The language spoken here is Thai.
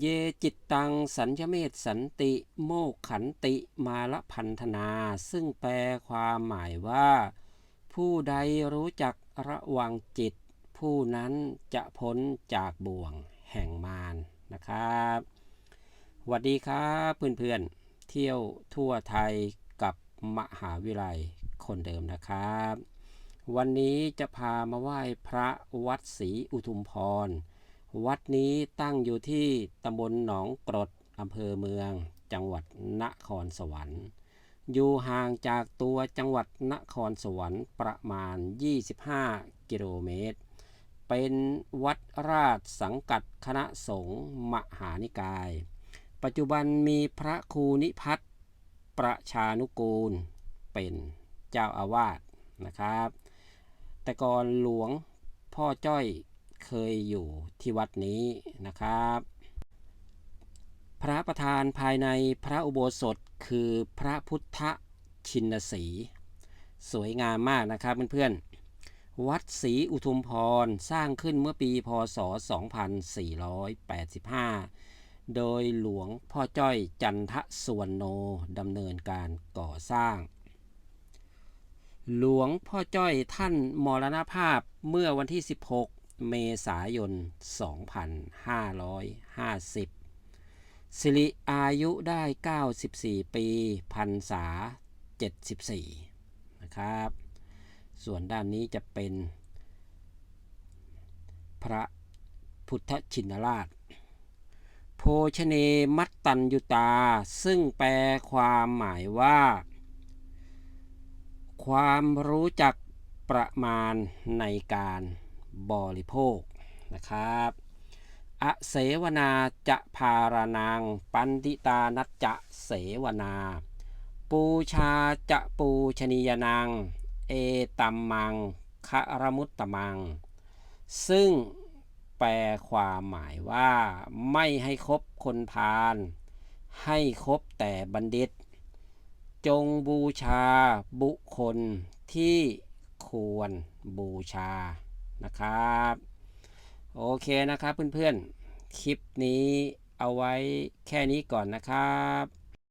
เยจิตตังสัญญเมตสันติโมกขันติมาละพันธนา ซึ่งแปลความหมายว่า ผู้ใดรู้จักระวังจิต ผู้นั้นจะพ้นจากบ่วงแห่งมารนะครับสวัสดีครับเพื่อนๆเที่ยวทั่วไทยกับมหาวิทยาลยคนเดิมนะครับ วันนี้จะพามาไหว้พระวัดศรีอุทุมพร วัดนี้ตั้งอยู่ที่ตำบลหนองกรดอำเภอเมือง จังหวัดนครสวรรค์ อยู่ห่างจากตัวจังหวัดนครสวรรค์ประมาณ 25 กิโลเมตร เป็นวัดราชสังกัดคณะสงฆ์มหานิกาย ปัจจุบันมีพระครูนิพัฒน์ประชานุกูล เป็นเจ้าอาวาสนะครับ แต่ก่อนหลวงพ่อจ้อย เคยอยู่ที่วัดนี้นะครับ พระประธานภายในพระอุโบสถคือพระพุทธชินสี สวยงามมากนะครับเพื่อนๆ วัดศรีอุทุมพรสร้างขึ้นเมื่อปีพศ 2485 โดยหลวงพ่อจ้อยจันทะสวนโนดำเนินการก่อสร้างหลวงพ่อจ้อยท่านมรณภาพเมื่อวันที่ 16 เมษายน 2550 สิริอายุได้ 94 ปี พรรษา 74 นะครับ ส่วนด้านนี้จะเป็น พระพุทธชินราชโภชเนมัตตัญยุตา ซึ่งแปลความหมายว่า ความรู้จักประมาณในการ บริโภคนะครับอเสวนาจะพารานางปันติตานัจจะเสวนา ปูชาจะปูชนียนางเอตัมมังคารมุตตมัง ซึ่งแปลความหมายว่าไม่ให้คบคนพาลให้คบแต่บัณฑิต จงบูชาบุคคลที่ควรบูชา นะครับ โอเคนะครับเพื่อนๆ คลิปนี้เอาไว้แค่นี้ก่อนนะครับ